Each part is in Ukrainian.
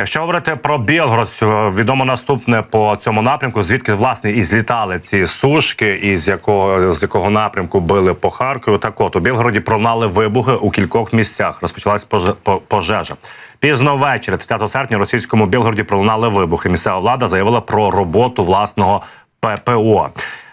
Якщо говорити про Білгород, відомо наступне по цьому напрямку, звідки власне і злітали ці сушки, і з якого з якого напрямку били по Харкову. Так от у Білгороді пролунали вибухи у кількох місцях. Розпочалась поже- пожежа. Пізно ввечері, 30 серпня, у російському Білгороді пролунали вибухи. Місцева влада заявила про роботу власного ППО.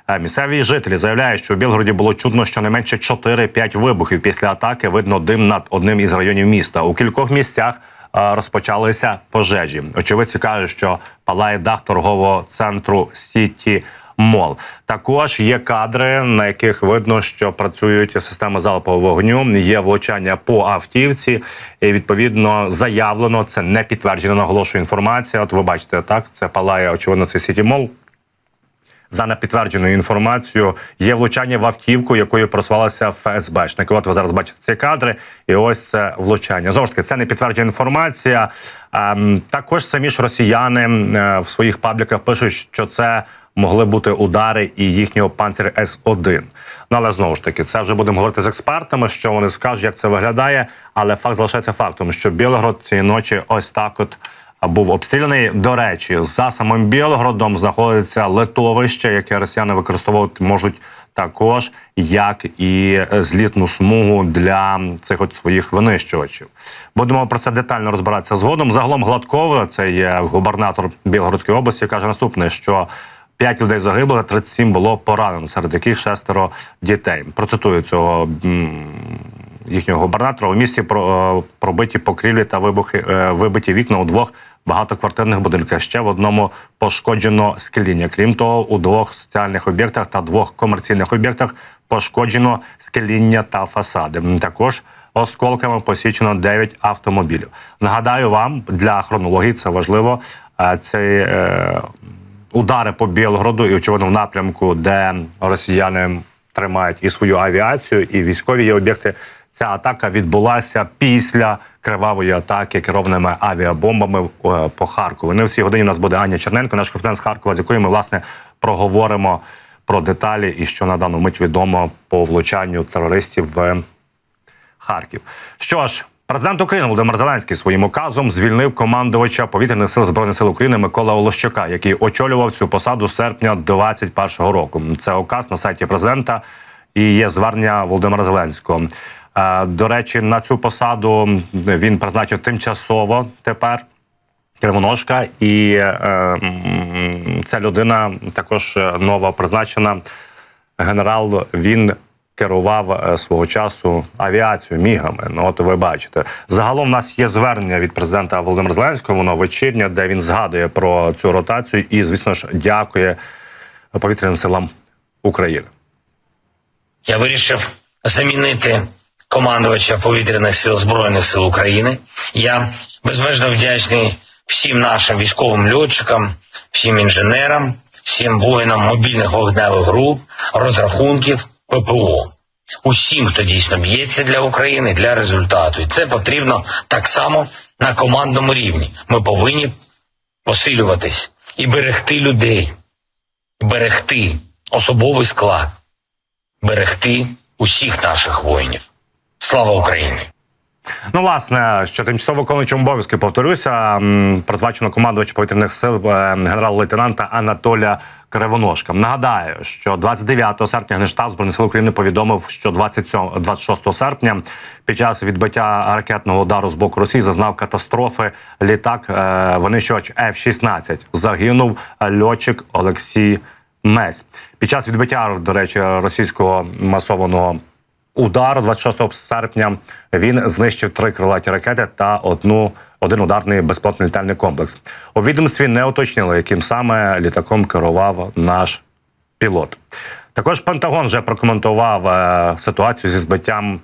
Е, Місцеві жителі заявляють, що у Білгороді було чутно щонайменше 4-5 вибухів. Після атаки видно дим над одним із районів міста. У кількох місцях розпочалися пожежі. Очевидці кажуть, що палає дах торгового центру Сіті. Мол також є кадри, на яких видно, що працюють системи залпового вогню. Є влучання по автівці, і відповідно заявлено. Це не підтверджена наголошую інформація. От ви бачите, так це палає очевидно. Це Сіті Мол. За непідтвердженою інформацією, є влучання в автівку, якою просувалися ФСБшники. От ви зараз бачите ці кадри, і ось це влучання. Знову ж таки, це не підтверджена інформація. Ем, також самі ж росіяни е, в своїх пабліках пишуть, що це могли бути удари і їхнього панцир С 1 Ну але знову ж таки, це вже будемо говорити з експертами, що вони скажуть, як це виглядає. Але факт залишається фактом, що Білгород цієї ночі ось так от був обстріляний. До речі, за самим Білгородом знаходиться литовище, яке росіяни використовувати можуть також як і злітну смугу для цих от своїх винищувачів. Будемо про це детально розбиратися згодом. Загалом Гладкова, це є губернатор Білгородської області, каже наступне, що 5 людей загибло, 37 було поранено, серед яких шестеро дітей. Процитую цього їхнього губернатора. У місті е, пробиті покрівлі та вибухи, е, вибиті вікна у двох багатоквартирних будинках. Ще в одному пошкоджено скління. Крім того, у двох соціальних об'єктах та двох комерційних об'єктах пошкоджено скління та фасади. Також осколками посічено 9 автомобілів. Нагадаю вам для хронології це важливо. е, Цей е, удари по Білгороду і очевидно в напрямку, де росіяни тримають і свою авіацію, і військові є об'єкти. Ця атака відбулася після кривавої атаки керованими авіабомбами е, по Харкову. Не в цій годині у нас буде Аня Черненко, наш капітан з Харкова, з якою ми власне проговоримо про деталі і що на дану мить відомо по влучанню терористів в Харків. Що ж, президент України Володимир Зеленський своїм указом звільнив командувача повітряних сил збройних сил України Микола Олощука, який очолював цю посаду з серпня 2021 року. Це указ на сайті президента і є звернення Володимира Зеленського. До речі, на цю посаду він призначив тимчасово тепер. Кривоножка, і е, ця людина також е, нова призначена. Генерал він керував е, свого часу авіацією мігами. Ну, от ви бачите. Загалом в нас є звернення від президента Володимира Зеленського, воно вечірнє, де він згадує про цю ротацію і, звісно ж, дякує повітряним силам України. Я вирішив замінити командувача повітряних сил Збройних сил України. Я безмежно вдячний всім нашим військовим льотчикам, всім інженерам, всім воїнам мобільних вогневих груп, розрахунків ППО. Усім, хто дійсно б'ється для України, для результату. І це потрібно так само на командному рівні. Ми повинні посилюватись і берегти людей, берегти особовий склад берегти усіх наших воїнів. Слава Україні! Ну, власне, що тимчасово виконуючим обов'язки повторюся, м, призначено командувача повітряних сил е, генерал-лейтенанта Анатолія Кривоножка. Нагадаю, що 29 серпня Генштаб Збройних сил України повідомив, що 27, 26 серпня під час відбиття ракетного удару з боку Росії зазнав катастрофи літак е, винищувач F-16. Загинув льотчик Олексій Мець. Під час відбиття, до речі, російського масованого удару 26 серпня він знищив три крилаті ракети та одну один ударний безплатний літальний комплекс. У відомстві не уточнили, яким саме літаком керував наш пілот. Також Пентагон вже прокоментував е, ситуацію зі збиттям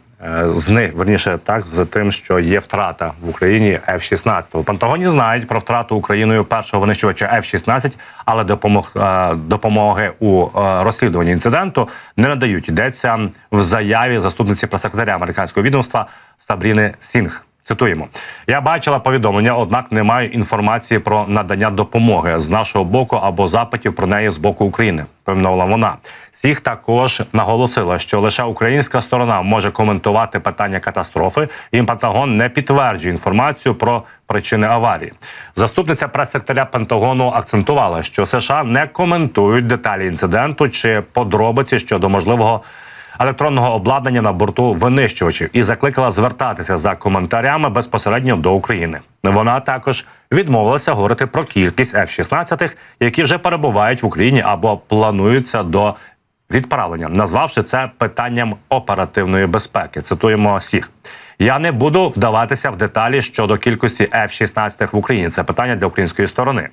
з них, верніше, так з тим, що є втрата в Україні F-16. У Пентагоні знають про втрату Україною першого винищувача F-16, але допомог, е, допомоги у е, розслідуванні інциденту не надають. Йдеться в заяві заступниці прес-секретаря американського відомства Сабріни Сінг. Цитуємо: я бачила повідомлення, однак не маю інформації про надання допомоги з нашого боку або запитів про неї з боку України. Повідомила вона. Сіх також наголосила, що лише українська сторона може коментувати питання катастрофи. і Пентагон не підтверджує інформацію про причини аварії. Заступниця прес-секретаря Пентагону акцентувала, що США не коментують деталі інциденту чи подробиці щодо можливого електронного обладнання на борту винищувачів і закликала звертатися за коментарями безпосередньо до України. Вона також відмовилася говорити про кількість F-16, які вже перебувають в Україні або плануються до відправлення, назвавши це питанням оперативної безпеки. Цитуємо всіх. Я не буду вдаватися в деталі щодо кількості F-16 в Україні. Це питання для української сторони.